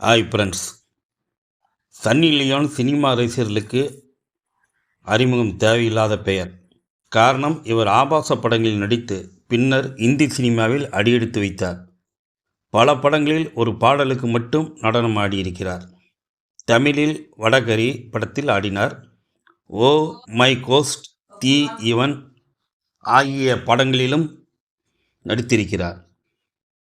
Hi friends. Sunny Leone cinema ரசிகர்களுக்கு அறிமுகம் தேவையில்லாத பெயர். காரணம் இவர் ஆபாச படங்களில் நடித்து பின்னர் இந்தி சினிமாவில் அடியெடுத்து வைத்தார். பல படங்களில் ஒரு பாடலுக்கு மட்டும் நடனம் ஆடியிருக்கிறார். தமிழில் வடகரி படத்தில் ஆடினார். ஓ மை கோஸ்ட் தி இவன் ஆகிய படங்களிலும் நடித்திருக்கிறார்.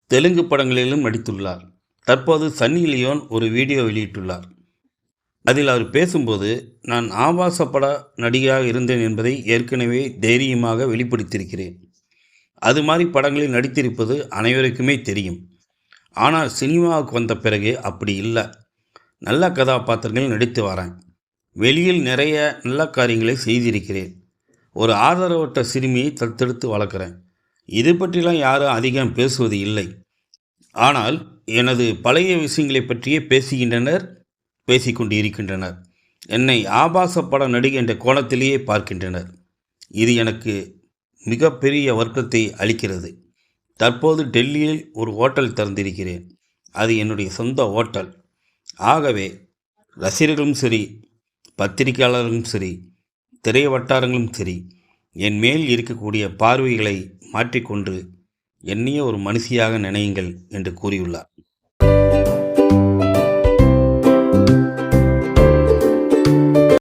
தெலுங்கு படங்களிலும் நடித்துள்ளார். தற்போது சன்னி லியோன் ஒரு வீடியோ வெளியிட்டுள்ளார். அதில் அவர் பேசும்போது நான் ஆபாச பட நடிகையாக இருந்தேன் என்பதை ஏற்கனவே தைரியமாக வெளிப்படுத்தியிருக்கிறேன். அது மாதிரி படங்களில் நடித்திருப்பது அனைவருக்குமே தெரியும். ஆனால் சினிமாவுக்கு வந்த பிறகு அப்படி இல்லை. நல்ல கதாபாத்திரங்கள் நடித்து வரேன். வெளியில் நிறைய நல்ல காரியங்களை செய்திருக்கிறேன். ஒரு ஆதரவற்ற சிறுமியை தத்தெடுத்து வளர்க்குறேன். இது பற்றிலாம் யாரும் அதிகம் பேசுவது இல்லை. ஆனால் எனது பழைய விஷயங்களை பற்றியே பேசுகின்றனர் பேசிக்கொண்டு இருக்கின்றனர் என்னை ஆபாச பட நடிகை என்ற கோணத்திலேயே பார்க்கின்றனர். இது எனக்கு மிகப்பெரிய வர்க்கத்தை அளிக்கிறது. தற்போது டெல்லியில் ஒரு ஹோட்டல் திறந்திருக்கிறேன். அது என்னுடைய சொந்த ஹோட்டல். ஆகவே ரசிகர்களும் சரி பத்திரிகையாளர்களும் சரி திரை வட்டாரங்களும் சரி என் மேல் இருக்கக்கூடிய பார்வைகளை மாற்றிக்கொண்டு என்னையே ஒரு மனுஷியாக நினையுங்கள் என்று கூறியுள்ளார்.